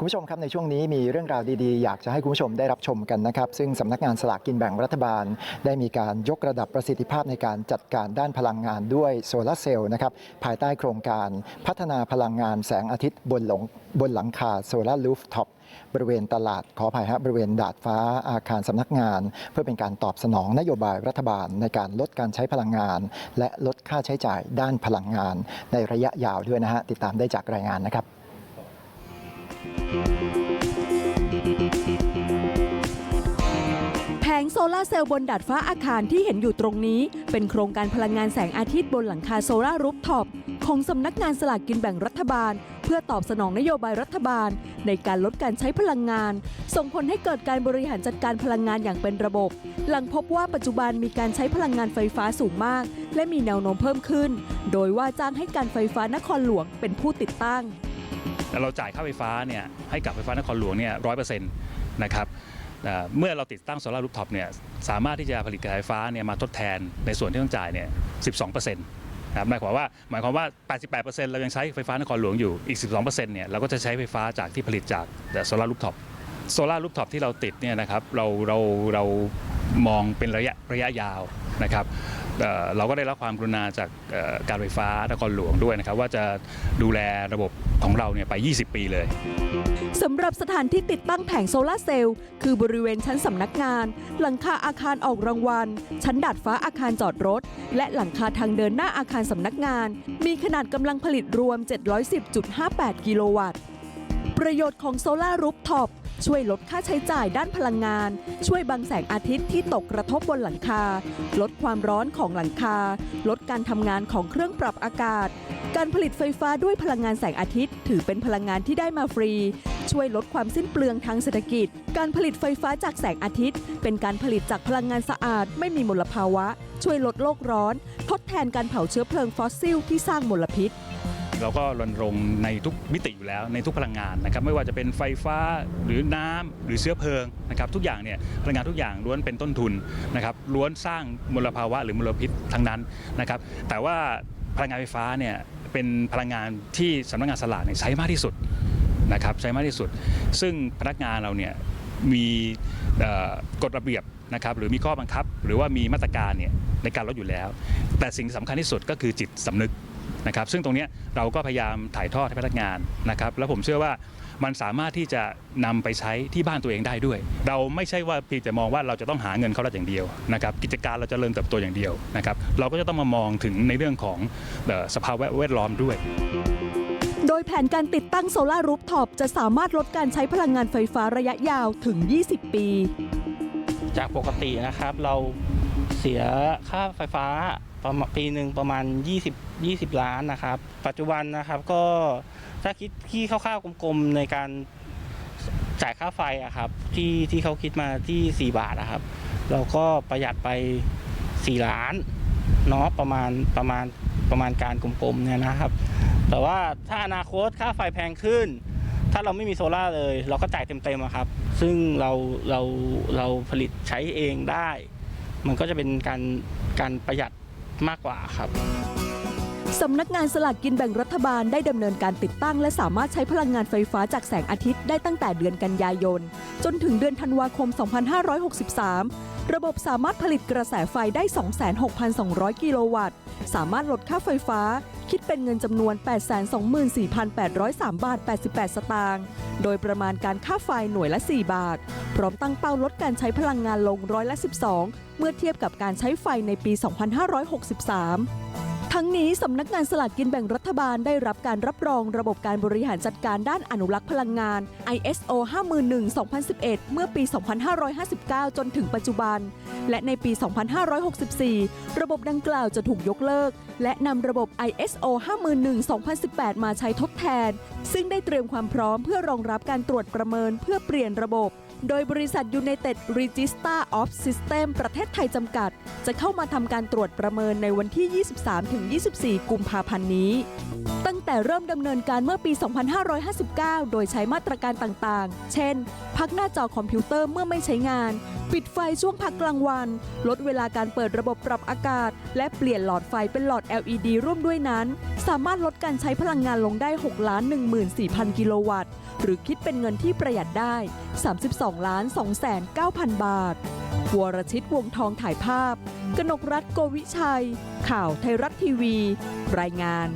คุณผู้ชมครับในช่วงนี้มีเรื่องราวดีๆ อยากจะให้คุณผู้ชมได้รับชมกันนะครับ ซึ่งสำนักงานสลากกินแบ่งรัฐบาล ได้มีการยกระดับประสิทธิภาพในการจัดการด้านพลังงานด้วยโซลาร์เซลล์นะครับภายใต้โครงการพัฒนาพลังงานแสงอาทิตย์บนหลงบนหลังคาโซลาร์ลูฟท็อปบริเวณตลาดขออภัยฮะบริเวณดาดฟ้าอาคารสำนักงาน เพื่อเป็นการตอบสนองนโยบายรัฐบาลในการลดการใช้พลังงาน และลดค่าใช้จ่ายด้านพลังงาน ในระยะยาวด้วยนะฮะติดตามได้จากรายงานนะครับ แผงโซลาร์เซลล์บนดาดฟ้าอาคารที่เห็นอยู่ตรงนี้ เป็นโครงการพลังงานแสงอาทิตย์บนหลังคาโซลารูฟท็อปของสำนักงานสลากกินแบ่งรัฐบาล เพื่อตอบสนองนโยบายรัฐบาล ในการลดการใช้พลังงาน ส่งผลให้เกิดการบริหารจัดการพลังงานอย่างเป็นระบบ หลังพบว่าปัจจุบันมีการใช้พลังงานไฟฟ้าสูงมาก และมีแนวโน้มเพิ่มขึ้น โดยว่าจ้างให้การไฟฟ้านครหลวงเป็นผู้ติดตั้ง เราจ่ายค่าไฟฟ้าเนี่ยให้กับไฟฟ้านครหลวงเนี่ยร้อยเปอร์เซ็นต์นะครับเมื่อเราติดตั้งโซลาร์รูฟท็อปเนี่ยสามารถที่จะผลิตกระแสไฟฟ้าเนี่ยมาทดแทนในส่วนที่ต้องจ่ายเนี่ย12เปอร์เซ็นต์นะครับหมายความว่าหมายความว่า 88เปอร์เซ็นต์เรายังใช้ไฟฟ้านครหลวงอยู่อีก 12เปอร์เซ็นต์เนี่ยเราก็จะใช้ไฟฟ้าจากที่ผลิตจากโซลาร์รูฟท็อปโซลาร์รูฟท็อปที่เราติดเนี่ยนะครับเราเราเรามองเป็นระยะระยะยาวนะครับ เราก็ได้รับความกรุณาจากการไฟฟ้านครหลวงด้วยนะครับ ว่าจะดูแลระบบของเราเนี่ยไป 20 ปีเลยสำหรับสถานที่ติดตั้งแผงโซลาร์เซลล์คือบริเวณชั้นสำนักงาน หลังคาอาคารออกรางวัล ชั้นดาดฟ้าอาคารจอดรถ และหลังคาทางเดินหน้าอาคารสำนักงาน มีขนาดกำลังผลิตรวม 710.58 กิโลวัตต์ ประโยชน์ของโซลารูฟท็อปช่วยลดค่าใช้จ่ายด้านพลังงาน ช่วยบังแสงอาทิตย์ที่ตกกระทบบนหลังคา ลดความร้อนของหลังคา ลดการทำงานของเครื่องปรับอากาศ การผลิตไฟฟ้าด้วยพลังงานแสงอาทิตย์ ถือเป็นพลังงานที่ได้มาฟรี ช่วยลดความสิ้นเปลืองทางเศรษฐกิจ การผลิตไฟฟ้าจากแสงอาทิตย์ เป็นการผลิตจากพลังงานสะอาด ไม่มีมลภาวะ ช่วยลดโลกร้อน ทดแทนการเผาเชื้อเพลิงฟอสซิลที่สร้างมลพิษ เราก็รณรงค์ในทุกมิติอยู่แล้วในทุกพลังงานนะครับไม่ว่าจะเป็นไฟฟ้าหรือน้ำหรือเชื้อเพลิงนะครับทุกอย่างเนี่ยพลังงานทุกอย่างล้วนเป็นต้นทุนนะครับล้วนสร้างมลภาวะหรือมลพิษทั้งนั้นนะครับแต่ว่าพลังงานไฟฟ้าเนี่ยเป็นพลังงานที่สำนักงานสลากใช้มากที่สุดนะครับใช้มากที่สุด ซึ่งพนักงานเราเนี่ยมีกฎระเบียบนะครับหรือมีข้อบังคับ หรือว่ามีมาตรการเนี่ยในการลดอยู่แล้ว แต่สิ่งที่สำคัญที่สุดก็คือจิตสำนึก นะครับซึ่งตรงเนี้ยเราก็พยายามถ่ายทอดให้พนักงานนะครับแล้วผมเชื่อว่ามันสามารถที่จะนำไปใช้ที่บ้านตัวเองได้ด้วย เราไม่ใช่ว่าเพียงแต่มองว่าเราจะต้องหาเงินเขาได้อย่างเดียวนะครับกิจการเราจะเริ่มเติบโตอย่างเดียวนะครับเราก็จะต้องมามองถึงในเรื่องของเอ่อสภาวะแวดล้อมด้วยโดยแผนการติดตั้งโซลารูฟท็อปจะสามารถลดการใช้พลังงานไฟฟ้าระยะยาวถึง 20 ปี จากปกตินะครับเราเสียค่าไฟฟ้า ประมาณปีหนึ่งประมาณ 20 20 ล้านนะครับ ปัจจุบันนะครับก็ถ้าคิดที่คร่าวๆกลมๆในการจ่ายค่าไฟอะครับที่ที่เขาคิดมาที่ 4 บาทนะครับ เราก็ประหยัดไป 4 ล้านเนาะประมาณประมาณประมาณการกลมๆเนี่ยนะครับ แต่ว่าถ้าอนาคตค่าไฟแพงขึ้น ถ้าเราไม่มีโซล่าเลย เราก็จ่ายเต็มๆครับ ซึ่งเราเราเราผลิตใช้เองได้ มันก็จะเป็นการการประหยัด มากกว่าครับสำนักงานสลากกินแบ่งรัฐบาลได้ดำเนินการติดตั้ง และสามารถใช้พลังงานไฟฟ้าจากแสงอาทิตย์ได้ตั้งแต่เดือนกันยายน จนถึงเดือนธันวาคม 2563 ระบบสามารถผลิตกระแสไฟได้ 26,200 กิโลวัตต์ สามารถลดค่าไฟฟ้า คิดเป็นเงินจำนวน 824,803 บาท 88 สตางค์ โดยประมาณการค่าไฟหน่วยละ 4 บาท ร้อมตั้งเป้าลดการใช้พลังงานลงร้อยละ 12 เมื่อเทียบกับการใช้ไฟในปี 2563 ทั้งนี้สำนักงานสลากกินแบ่งรัฐบาลได้รับการรับรองระบบการบริหารจัดการด้านอนุรักษ์พลังงาน ISO 51001-2011 เมื่อปี 2559 จนถึงปัจจุบัน และในปี 2564 ระบบดังกล่าวจะถูกยกเลิก และนำระบบ ISO 51001-2018 มาใช้ทดแทน ซึ่งได้เตรียมความพร้อมเพื่อรองรับการตรวจประเมินเพื่อเปลี่ยนระบบโดยบริษัท United Register of System ประเทศไทยจำกัด จะเข้ามาทำการตรวจประเมินในวันที่24 กุมภาพันธ์นี้ ตั้งแต่เริ่มดำเนินการเมื่อปี 2559 โดยใช้มาตรการต่างๆ เช่น พักหน้าจอคอมพิวเตอร์เมื่อไม่ใช้งาน ปิดไฟช่วงพักกลางวัน ลดเวลาการเปิดระบบปรับอากาศ และเปลี่ยนหลอดไฟเป็นหลอด LED ร่วมด้วยนั้น สามารถลดการใช้พลังงานลงได้ 6 ล้าน 14,000 กิโลวัตต์ หรือคิดเป็นเงินที่ประหยัดได้ 32 ล้าน2 9 0 0 0 บาทวรชิตวงทองถ่ายภาพ กนกรัฐโกวิชัย ข่าวไทยรัฐทีวี รายงาน